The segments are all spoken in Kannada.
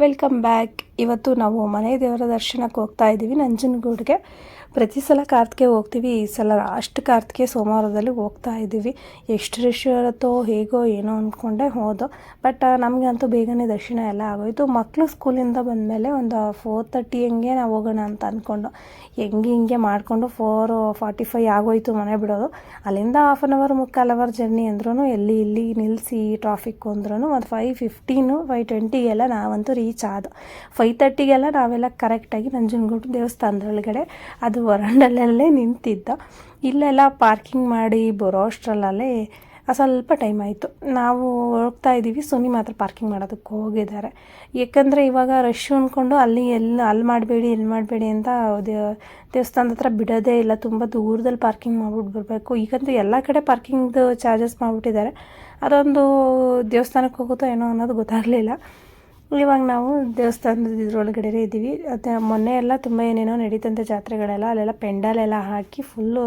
Welcome back. ಇವತ್ತು ನಾವು ಮನೆ ದೇವರ ದರ್ಶನಕ್ಕೆ ಹೋಗ್ತಾ ಇದ್ದೀವಿ ನಂಜನಗೂಡಿಗೆ. ಪ್ರತಿ ಸಲ ಕಾರ್ತಿಕೆ ಹೋಗ್ತೀವಿ, ಈ ಸಲ ಅಷ್ಟು ಕಾರ್ತಿಕೆ ಸೋಮವಾರದಲ್ಲಿ ಹೋಗ್ತಾ ಇದ್ದೀವಿ. ಎಷ್ಟು ರಶ್ ಇರುತ್ತೋ ಹೇಗೋ ಏನೋ ಅಂದ್ಕೊಂಡೆ ಹೋದೋ ಬಟ್ ನಮಗಂತೂ ಬೇಗನೆ ದರ್ಶನ ಎಲ್ಲ ಆಗೋಯಿತು. ಮಕ್ಕಳು ಸ್ಕೂಲಿಂದ ಬಂದಮೇಲೆ ಒಂದು ಫೋರ್ ತರ್ಟಿ ಹೆಂಗೆ ನಾವು ಹೋಗೋಣ ಅಂತ ಅಂದ್ಕೊಂಡು ಹೆಂಗೆ ಹಿಂಗೆ ಮಾಡಿಕೊಂಡು ಫೋರ್ ಫಾರ್ಟಿ ಫೈವ್ ಆಗೋಯ್ತು ಮನೆ ಬಿಡೋದು. ಅಲ್ಲಿಂದ ಹಾಫ್ ಆನ್ ಅವರ್ ಮುಕ್ಕಾಲು ಅವರ್ ಜರ್ನಿ ಅಂದ್ರೂ ಎಲ್ಲಿ ಇಲ್ಲಿ ನಿಲ್ಲಿಸಿ ಟ್ರಾಫಿಕ್ ಅಂದ್ರೂ ಒಂದು ಫೈವ್ ಫಿಫ್ಟೀನು ಫೈವ್ ಟ್ವೆಂಟಿಗೆಲ್ಲ ನಾವಂತೂ ರೀಚ್ ಆದ. ಫೈವ್ ತರ್ಟಿಗೆಲ್ಲ ನಾವೆಲ್ಲ ಕರೆಕ್ಟಾಗಿ ನಂಜನಗೂಡು ದೇವಸ್ಥಾನದೊಳಗಡೆ ಅದು ವರಂಡಲ್ಲೇ ನಿಂತಿದ್ದ. ಇಲ್ಲೆಲ್ಲ ಪಾರ್ಕಿಂಗ್ ಮಾಡಿ ಬರೋ ಅಷ್ಟರಲ್ಲೇ ಸ್ವಲ್ಪ ಟೈಮ್ ಆಯಿತು. ನಾವು ಹೋಗ್ತಾ ಇದ್ದೀವಿ. ಸುನಿ ಮಾತ್ರ ಪಾರ್ಕಿಂಗ್ ಮಾಡೋದಕ್ಕೆ ಹೋಗಿದ್ದಾರೆ. ಏಕೆಂದರೆ ಇವಾಗ ರಶ್ ಅಂದ್ಕೊಂಡು ಅಲ್ಲಿ ಎಲ್ಲಿ ಅಲ್ಲಿ ಮಾಡಬೇಡಿ ಎಲ್ಲಿ ಮಾಡಬೇಡಿ ಅಂತ ದೇವಸ್ಥಾನದ ಹತ್ರ ಬಿಡೋದೇ ಇಲ್ಲ. ತುಂಬ ದೂರದಲ್ಲಿ ಪಾರ್ಕಿಂಗ್ ಮಾಡ್ಬಿಟ್ಟು ಬರಬೇಕು. ಈಗಂತೂ ಎಲ್ಲ ಕಡೆ ಪಾರ್ಕಿಂಗ್ದು ಚಾರ್ಜಸ್ ಮಾಡಿಬಿಟ್ಟಿದ್ದಾರೆ. ಅದೊಂದು ದೇವಸ್ಥಾನಕ್ಕೆ ಹೋಗುತ್ತೋ ಏನೋ ಅನ್ನೋದು ಗೊತ್ತಾಗಲಿಲ್ಲ. ಇವಾಗ ನಾವು ದೇವಸ್ಥಾನದ ಇದ್ರೊಳಗಡೆ ಇದ್ದೀವಿ. ಅದು ಮೊನ್ನೆ ಎಲ್ಲ ತುಂಬ ಏನೇನೋ ನಡೀತಂತೆ ಜಾತ್ರೆಗಳೆಲ್ಲ, ಅಲ್ಲೆಲ್ಲ ಪೆಂಡಾಲೆಲ್ಲ ಹಾಕಿ ಫುಲ್ಲು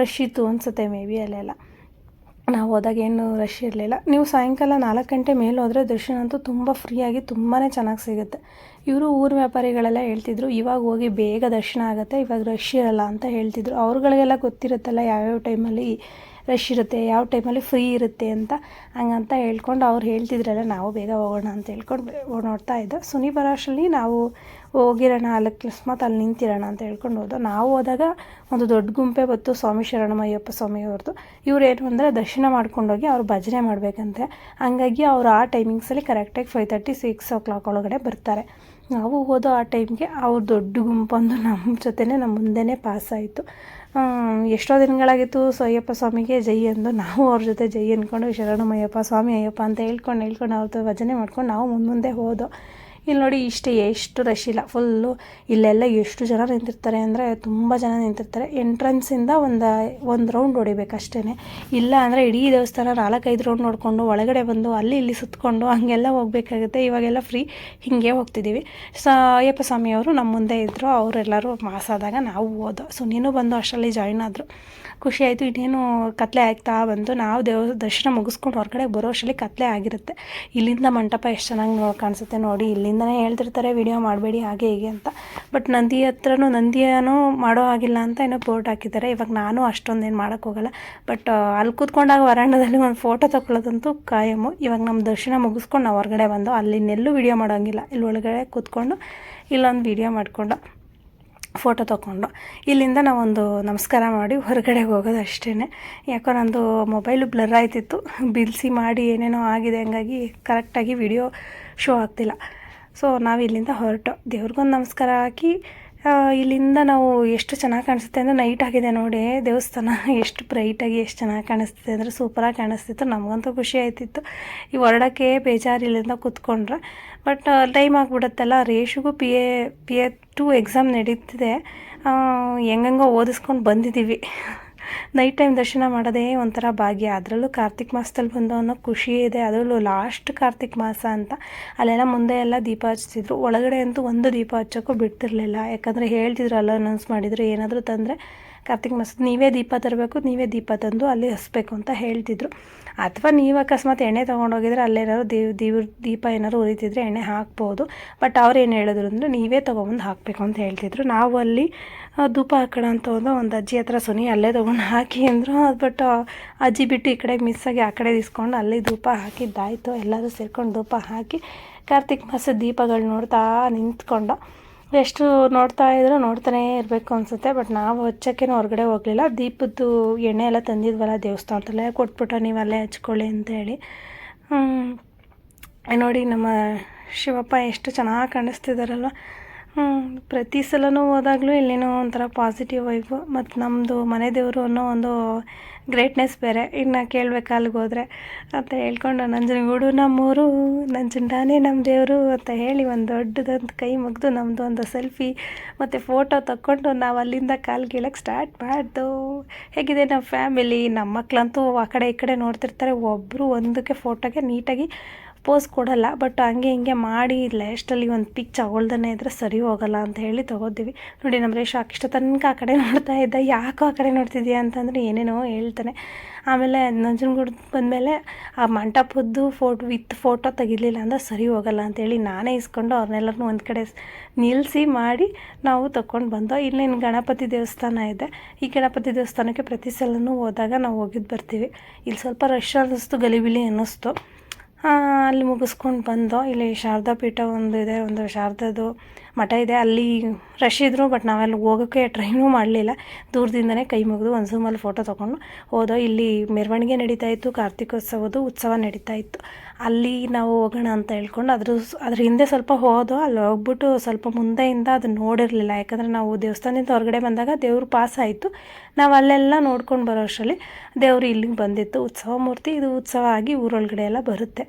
ರಶ್ ಇತ್ತು ಅನಿಸುತ್ತೆ ಮೇ ಬಿ ಅಲ್ಲೆಲ್ಲ. ನಾವು ಹೋದಾಗ ಏನು ರಶ್ ಇರಲಿಲ್ಲ. ನೀವು ಸಾಯಂಕಾಲ ನಾಲ್ಕು ಗಂಟೆ ಮೇಲೆ ಹೋದರೆ ದರ್ಶನ ಅಂತೂ ತುಂಬ ಫ್ರೀಯಾಗಿ ತುಂಬಾ ಚೆನ್ನಾಗಿ ಸಿಗುತ್ತೆ. ಇವರು ಊರು ವ್ಯಾಪಾರಿಗಳೆಲ್ಲ ಹೇಳ್ತಿದ್ರು, ಇವಾಗ ಹೋಗಿ ಬೇಗ ದರ್ಶನ ಆಗುತ್ತೆ, ಇವಾಗ ರಶ್ ಇರಲ್ಲ ಅಂತ ಹೇಳ್ತಿದ್ರು. ಅವ್ರುಗಳಿಗೆಲ್ಲ ಗೊತ್ತಿರುತ್ತಲ್ಲ ಯಾವ್ಯಾವ ಟೈಮಲ್ಲಿ ರಶ್ ಇರುತ್ತೆ, ಯಾವ ಟೈಮಲ್ಲಿ ಫ್ರೀ ಇರುತ್ತೆ ಅಂತ, ಹಂಗಂತ ಹೇಳ್ಕೊಂಡು ಅವ್ರು ಹೇಳ್ತಿದ್ರಲ್ಲ, ನಾವು ಬೇಗ ಹೋಗೋಣ ಅಂತ ಹೇಳ್ಕೊಂಡು ನೋಡ್ತಾ ಇದ್ದೆ. ಸುನಿ ನಾವು ಹೋಗಿರೋಣ ಅಲ್ಲಿ ಅಕಸ್ಮಾತ್ ಅಲ್ಲಿ ನಿಂತಿರೋಣ ಅಂತ ಹೇಳ್ಕೊಂಡು ಹೋದ. ನಾವು ಹೋದಾಗ ಒಂದು ದೊಡ್ಡ ಗುಂಪೆ ಬಂತು, ಸ್ವಾಮಿ ಶರಣಮಯ್ಯಪ್ಪ ಸ್ವಾಮಿಯವ್ರದ್ದು ಇವ್ರು ಏನು ಅಂದರೆ ದರ್ಶನ ಮಾಡ್ಕೊಂಡೋಗಿ ಅವ್ರು ಭಜನೆ ಮಾಡಬೇಕಂತೆ. ಹಂಗಾಗಿ ಅವ್ರು ಆ ಟೈಮಿಂಗ್ಸಲ್ಲಿ ಕರೆಕ್ಟಾಗಿ five thirty six o'clock ಒಳಗಡೆ ಬರ್ತಾರೆ. ನಾವು ಹೋದೋ ಆ ಟೈಮ್ಗೆ ಅವ್ರ ದೊಡ್ಡ ಗುಂಪೊಂದು ನಮ್ಮ ಜೊತೆನೇ, ನಮ್ಮ ಮುಂದೆನೇ ಪಾಸ್ ಆಯಿತು ಎಷ್ಟೋ ದಿನಗಳಾಗಿತ್ತು ಸೊ ಅಯ್ಯಪ್ಪ ಸ್ವಾಮಿಗೆ ಜೈ ಎಂದು. ನಾವು ಅವ್ರ ಜೊತೆ ಜೈ ಅಂದ್ಕೊಂಡು ಶರಣಮಯ್ಯಪ್ಪ ಸ್ವಾಮಿ ಅಯ್ಯಪ್ಪ ಅಂತ ಹೇಳ್ಕೊಂಡು ಹೇಳ್ಕೊಂಡು ಅವ್ರದ್ದು ಭಜನೆ ಮಾಡ್ಕೊಂಡು ನಾವು ಮುಂದೆ ಹೋದೋ. ಇಲ್ಲಿ ನೋಡಿ ಇಷ್ಟು, ಎಷ್ಟು ರಶ್ ಇಲ್ಲ. ಫುಲ್ಲು ಇಲ್ಲೆಲ್ಲ ಎಷ್ಟು ಜನ ನಿಂತಿರ್ತಾರೆ ಅಂದರೆ ತುಂಬ ಜನ ನಿಂತಿರ್ತಾರೆ. ಎಂಟ್ರೆನ್ಸಿಂದ ಒಂದು ಒಂದು ರೌಂಡ್ ಹೊಡಿಬೇಕು ಅಷ್ಟೇ ಇಲ್ಲ ಅಂದರೆ ಇಡೀ ದೇವಸ್ಥಾನ ನಾಲ್ಕೈದು ರೌಂಡ್ ನೋಡಿಕೊಂಡು ಒಳಗಡೆ ಬಂದು ಅಲ್ಲಿ ಇಲ್ಲಿ ಸುತ್ತಕೊಂಡು ಹಂಗೆಲ್ಲ ಹೋಗಬೇಕಾಗುತ್ತೆ. ಇವಾಗೆಲ್ಲ ಫ್ರೀ ಹೀಗೆ ಹೋಗ್ತಿದ್ದೀವಿ ಸ ಅಯ್ಯಪ್ಪ ಸ್ವಾಮಿಯವರು ನಮ್ಮ ಮುಂದೆ ಇದ್ದರು ಅವರೆಲ್ಲರೂ ಮಾಸ್ ಆದಾಗ ನಾವು ಹೋದೋ. ಸೊ ನೀನು ಬಂದು ಅಷ್ಟರಲ್ಲಿ ಜಾಯ್ನ್ ಆದರು. ಖುಷಿ ಆಯಿತು. ಇನ್ನೇನು ಕತ್ಲೆ ಆಗ್ತಾ ಬಂತು. ನಾವು ದೇವ, ದರ್ಶನ ಮುಗಿಸ್ಕೊಂಡು ಹೊರಗಡೆ ಬರೋ ಅಷ್ಟರಲ್ಲಿ ಕತ್ಲೆ ಆಗಿರುತ್ತೆ. ಇಲ್ಲಿಂದ ಮಂಟಪ ಎಷ್ಟು ಚೆನ್ನಾಗಿ ನೋಡಿ, ಕಾಣಿಸುತ್ತೆ ನೋಡಿ. ಇಲ್ಲಿಂದನೇ ಹೇಳ್ತಿರ್ತಾರೆ, ವಿಡಿಯೋ ಮಾಡಬೇಡಿ ಹಾಗೆ ಹೀಗೆ ಅಂತ. ಬಟ್ ನಂದಿ ಹತ್ರನೂ, ನಂದಿಯನೂ ಮಾಡೋ ಆಗಿಲ್ಲ ಅಂತ ಏನೋ ಪೋರ್ಟ್ ಹಾಕಿದ್ದಾರೆ. ಇವಾಗ ನಾನು ಅಷ್ಟೊಂದೇನು ಮಾಡೋಕ್ಕೋಗಲ್ಲ ಬಟ್ ಅಲ್ಲಿ ಕೂತ್ಕೊಂಡಾಗ ವರಾಂಡದಲ್ಲಿ ಒಂದು ಫೋಟೋ ತಗೊಳ್ಳೋದಂತೂ ಕಾಯಮು. ಇವಾಗ ನಮ್ಮ ದರ್ಶನ ಮುಗಿಸ್ಕೊಂಡು ನಾವು ಹೊರಗಡೆ ಬಂದು ಅಲ್ಲಿನ್ನೆಲ್ಲೂ ವಿಡಿಯೋ ಮಾಡೋಂಗಿಲ್ಲ. ಇಲ್ಲಿ ಒಳಗಡೆ ಕೂತ್ಕೊಂಡು ಇಲ್ಲೊಂದು ವಿಡಿಯೋ ಮಾಡಿಕೊಂಡು ಫೋಟೋ ತೊಗೊಂಡು ಇಲ್ಲಿಂದ ನಾವೊಂದು ನಮಸ್ಕಾರ ಮಾಡಿ ಹೊರಗಡೆ ಹೋಗೋದು ಅಷ್ಟೇ ಯಾಕೋ ನಂದು ಮೊಬೈಲು ಬ್ಲರ್ ಆಯ್ತಿತ್ತು. ಬಿಲ್ಸಿ ಮಾಡಿ ಏನೇನೋ ಆಗಿದೆ, ಹಂಗಾಗಿ ಕರೆಕ್ಟಾಗಿ ವಿಡಿಯೋ ಶೋ ಆಗ್ತಿಲ್ಲ. ಸೊ ನಾವು ಇಲ್ಲಿಂದ ಹೊರಟು. ದೇವ್ರಿಗೊಂದು ನಮಸ್ಕಾರ ಹಾಕಿ ಇಲ್ಲಿಂದ ನಾವು ಎಷ್ಟು ಚೆನ್ನಾಗಿ ಕಾಣಿಸುತ್ತೆ ಅಂದರೆ ನೈಟ್ ಆಗಿದೆ ನೋಡಿ. ದೇವಸ್ಥಾನ ಎಷ್ಟು ಬ್ರೈಟಾಗಿ ಎಷ್ಟು ಚೆನ್ನಾಗಿ ಕಾಣಿಸ್ತಿದೆ ಅಂದರೆ ಸೂಪರಾಗಿ ಕಾಣಿಸ್ತಿತ್ತು. ನಮಗಂತೂ ಖುಷಿ ಆಯ್ತಿತ್ತು. ಈ ಹೊರಡೋಕ್ಕೆ ಬೇಜಾರು ಇಲ್ಲಿಂದ ಕೂತ್ಕೊಂಡ್ರೆ ಬಟ್ ಟೈಮ್ ಆಗಿಬಿಡುತ್ತಲ್ಲ. ರೇಷಿಗೂ P A P A two exam ನಡೀತಿದೆ. ಹೆಂಗೋ ಓದಿಸ್ಕೊಂಡು ಬಂದಿದ್ದೀವಿ ನೈಟ್ ಟೈಮ್ ದರ್ಶನ ಮಾಡೋದೇ ಒಂಥರ ಭಾಗ್ಯ. ಅದರಲ್ಲೂ ಕಾರ್ತಿಕ್ ಮಾಸದಲ್ಲಿ ಬಂದು ಅನ್ನೋ ಖುಷಿ ಇದೆ. ಅದರಲ್ಲೂ ಲಾಸ್ಟ್ ಕಾರ್ತಿಕ್ ಮಾಸ ಅಂತ ಅಲ್ಲೆಲ್ಲ ಮುಂದೆ ಎಲ್ಲ ದೀಪ ಹಚ್ತಿದ್ರು ಒಳಗಡೆ ಅಂತೂ ಒಂದು ದೀಪ ಹಚ್ಚೋಕ್ಕೂ ಬಿಡ್ತಿರ್ಲಿಲ್ಲ. ಯಾಕಂದರೆ ಹೇಳ್ತಿದ್ರು ಅಲ್ಲ ಅನೌನ್ಸ್ ಮಾಡಿದ್ರು ಏನಾದರೂ ತಂದರೆ ಕಾರ್ತಿಕ್ ಮಾಸದ ನೀವೇ ದೀಪ ತರಬೇಕು, ನೀವೇ ದೀಪ ತಂದು ಅಲ್ಲಿ ಹಸ್ಬೇಕು ಅಂತ ಹೇಳ್ತಿದ್ರು. ಅಥವಾ ನೀವು ಅಕಸ್ಮಾತ್ ಎಣ್ಣೆ ತೊಗೊಂಡೋಗಿದ್ರೆ ಅಲ್ಲೇನಾದ್ರು ದೇವ್, ದೇವ್ರ ದೀಪ ಏನಾದ್ರು ಉರಿತಿದ್ರೆ ಎಣ್ಣೆ ಹಾಕ್ಬೋದು. ಬಟ್ ಅವ್ರು ಏನು ಹೇಳಿದ್ರು ಅಂದರೆ ನೀವೇ ತೊಗೊಬಂದು ಹಾಕಬೇಕು ಅಂತ ಹೇಳ್ತಿದ್ರು. ನಾವು ಅಲ್ಲಿ ಧೂಪ ಹಾಕೋಣ ಅಂತ ಹೋದ ಒಂದು ಅಜ್ಜಿ ಹತ್ರ ಸುನಿ ಅಲ್ಲೇ ತೊಗೊಂಡು ಹಾಕಿ ಅಂದರು. ಬಟ್ ಅಜ್ಜಿ ಬಿಟ್ಟು ಈ ಮಿಸ್ ಆಗಿ ಆ ಕಡೆ ಇಸ್ಕೊಂಡು ಅಲ್ಲಿ ಧೂಪ ಹಾಕಿದ್ದಾಯಿತು. ಎಲ್ಲರೂ ಸೇರ್ಕೊಂಡು ಧೂಪ ಹಾಕಿ ಕಾರ್ತಿಕ್ ಮಾಸದ ದೀಪಗಳು ನೋಡ್ತಾ ನಿಂತ್ಕೊಂಡು. ಎಷ್ಟು ನೋಡ್ತಾ ಇದ್ರು ನೋಡ್ತಾನೇ ಇರಬೇಕು ಅನಿಸುತ್ತೆ ಬಟ್ ನಾವು ಹಚ್ಚೋಕ್ಕೇನು ಹೊರಗಡೆ ಹೋಗಲಿಲ್ಲ ದೀಪದ್ದು ಎಣ್ಣೆ ಎಲ್ಲ ತಂದಿದ್ವಲ್ಲ ದೇವಸ್ಥಾನದಲ್ಲೇ ಕೊಟ್ಬಿಟ್ಟು ನೀವು ಅಲ್ಲೇ ಹಚ್ಕೊಳ್ಳಿ ಅಂತೇಳಿ. ನೋಡಿ ನಮ್ಮ ಶಿವಪ್ಪ ಎಷ್ಟು ಚೆನ್ನಾಗಿ ಕಾಣಿಸ್ತಿದಾರಲ್ವ ಹ್ಞೂ ಪ್ರತಿ ಸಲನೂ ಹೋದಾಗಲೂ ಇಲ್ಲೇನೋ ಒಂಥರ ಪಾಸಿಟಿವ್ ವೈಬು ಮತ್ತು ನಮ್ಮದು ಮನೆ ದೇವರು ಅನ್ನೋ ಒಂದು ಗ್ರೇಟ್ನೆಸ್ ಬೇರೆ. ಇನ್ನು ಕೇಳಬೇಕು ಅಲ್ಲಿಗೆ ಹೋದರೆ. ಅಂತ ಹೇಳ್ಕೊಂಡು ನಂಜನಗೂಡು ನಮ್ಮೂರು ನಂಜುಂಡಾನೇ ನಮ್ಮ ದೇವರು ಅಂತ ಹೇಳಿ ಒಂದು ದೊಡ್ಡದಂತ ಕೈ ಮುಗಿದು ನಮ್ಮದು ಒಂದು ಸೆಲ್ಫಿ ಮತ್ತು ಫೋಟೋ ತಕ್ಕೊಂಡು ನಾವು ಅಲ್ಲಿಂದ ಕಾಲು ಕೀಳಕ್ಕೆ ಸ್ಟಾರ್ಟ್ ಮಾಡ್ದು. ಹೇಗಿದೆ ನಮ್ಮ ಫ್ಯಾಮಿಲಿ ನಮ್ಮ ಮಕ್ಕಳಂತೂ ಆ ಕಡೆ ಈ ಕಡೆ ನೋಡ್ತಿರ್ತಾರೆ. ಒಬ್ಬರು ಒಂದಕ್ಕೆ ಫೋಟೋಗೆ ನೀಟಾಗಿ ಪೋಸ್ ಕೊಡಲ್ಲ, ಬಟ್ ಹಂಗೆ ಹಿಂಗೆ ಮಾಡಿ ಲಾಸ್ಟಲ್ಲಿ ಒಂದು ಪಿಕ್ ತಗೊಳ್ದೇ ಇದ್ರೆ ಸರಿ ಹೋಗಲ್ಲ ಅಂತ ಹೇಳಿ ತಗೋತೀವಿ. ನೋಡಿ ನಮ್ಮ ರೇಷ್ ಇಷ್ಟ ತನಕ ಆ ಕಡೆ ನೋಡ್ತಾ ಇದ್ದ, ಯಾಕೋ ಆ ಕಡೆ ನೋಡ್ತಿದ್ಯಾ ಅಂತಂದರೆ ಏನೇನೋ ಹೇಳ್ತಾನೆ. ಆಮೇಲೆ ನಂಜನಗೂಡು ಬಂದಮೇಲೆ ಆ ಮಂಟಪದ್ದು ಫೋಟೋ ವಿತ್ ಫೋಟೋ ತೆಗಿಲಿಲ್ಲ ಅಂದರೆ ಸರಿ ಹೋಗಲ್ಲ ಅಂತೇಳಿ ನಾನೇ ಇಸ್ಕೊಂಡು ಅವ್ರನ್ನೆಲ್ಲರನ್ನೂ ಒಂದು ಕಡೆ ನಿಲ್ಲಿಸಿ ಮಾಡಿ ನಾವು ತಗೊಂಡು ಬಂದೋ ಇಲ್ಲಿನ ಗಣಪತಿ ದೇವಸ್ಥಾನ ಇದೆ. ಈ ಗಣಪತಿ ದೇವಸ್ಥಾನಕ್ಕೆ ಪ್ರತಿ ಸಲನೂ ಹೋದಾಗ ನಾವು ಹೋಗಿದ್ದು ಬರ್ತೀವಿ. ಇಲ್ಲಿ ಸ್ವಲ್ಪ ರಶ್ ಅನ್ನಿಸ್ತು, ಗಲಿಬಿಲಿ ಅನ್ನಿಸ್ತು. ಅಲ್ಲಿ ಮುಗಿಸ್ಕೊಂಡು ಬಂದೋ ಇಲ್ಲಿ ಶಾರದಾ ಪೀಠ ಒಂದು ಇದೆ, ಒಂದು ಶಾರದಾದು ಮಠ ಇದೆ. ಅಲ್ಲಿ ರಶ್ ಇದ್ದರು ಬಟ್ ನಾವೆಲ್ಲ ಹೋಗೋಕ್ಕೆ ಟ್ರೈನೂ ಮಾಡಲಿಲ್ಲ. ದೂರದಿಂದನೇ ಕೈ ಮುಗಿದು ಒಂದು ಝೂಮಲ್ಲಿ ಫೋಟೋ ತೊಗೊಂಡು ಹೋದೋ. ಇಲ್ಲಿ ಮೆರವಣಿಗೆ ನಡೀತಾ ಇತ್ತು, ಕಾರ್ತಿಕೋತ್ಸವದ್ದು ಉತ್ಸವ ನಡೀತಾ ಇತ್ತು. ಅಲ್ಲಿ ನಾವು ಹೋಗೋಣ ಅಂತ ಹೇಳ್ಕೊಂಡು ಅದ್ರ ಅದ್ರ ಹಿಂದೆ ಸ್ವಲ್ಪ ಹೋದೋ, ಅಲ್ಲಿ ಹೋಗ್ಬಿಟ್ಟು ಸ್ವಲ್ಪ ಮುಂದೆಯಿಂದ ಅದು ನೋಡಿರಲಿಲ್ಲ. ಯಾಕಂದರೆ ನಾವು ದೇವಸ್ಥಾನದಿಂದ ಹೊರಗಡೆ ಬಂದಾಗ ದೇವ್ರು ಪಾಸ್ ಆಯಿತು. ನಾವು ಅಲ್ಲೆಲ್ಲ ನೋಡ್ಕೊಂಡು ಬರೋ ಅಷ್ಟರಲ್ಲಿ ದೇವರು ಇಲ್ಲಿಗೆ ಬಂದಿತ್ತು. ಉತ್ಸವ ಮೂರ್ತಿ, ಇದು ಉತ್ಸವ ಆಗಿ ಊರೊಳಗಡೆ ಎಲ್ಲ ಬರುತ್ತೆ.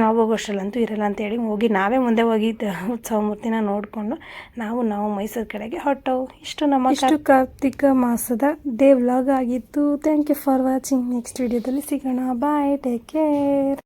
ನಾವು ಹೋಗೋಷ್ಟರಲ್ಲಂತೂ ಇರಲ್ಲ ಅಂತೇಳಿ ಹೋಗಿ ನಾವೇ ಮುಂದೆ ಹೋಗಿ ಉತ್ಸವ ಮೂರ್ತಿನ ನೋಡಿಕೊಂಡು ನಾವು ನಾವು ಮೈಸೂರು ಕಡೆಗೆ ಹೊಟ್ಟವು ಇಷ್ಟು ನಮ್ಮ ಇಷ್ಟು ಕಾರ್ತಿಕ ಮಾಸದ ಡೇ ವ್ಲಾಗ್ ಆಗಿತ್ತು thank you for watching next ವಿಡಿಯೋದಲ್ಲಿ ಸಿಗೋಣ. Bye take care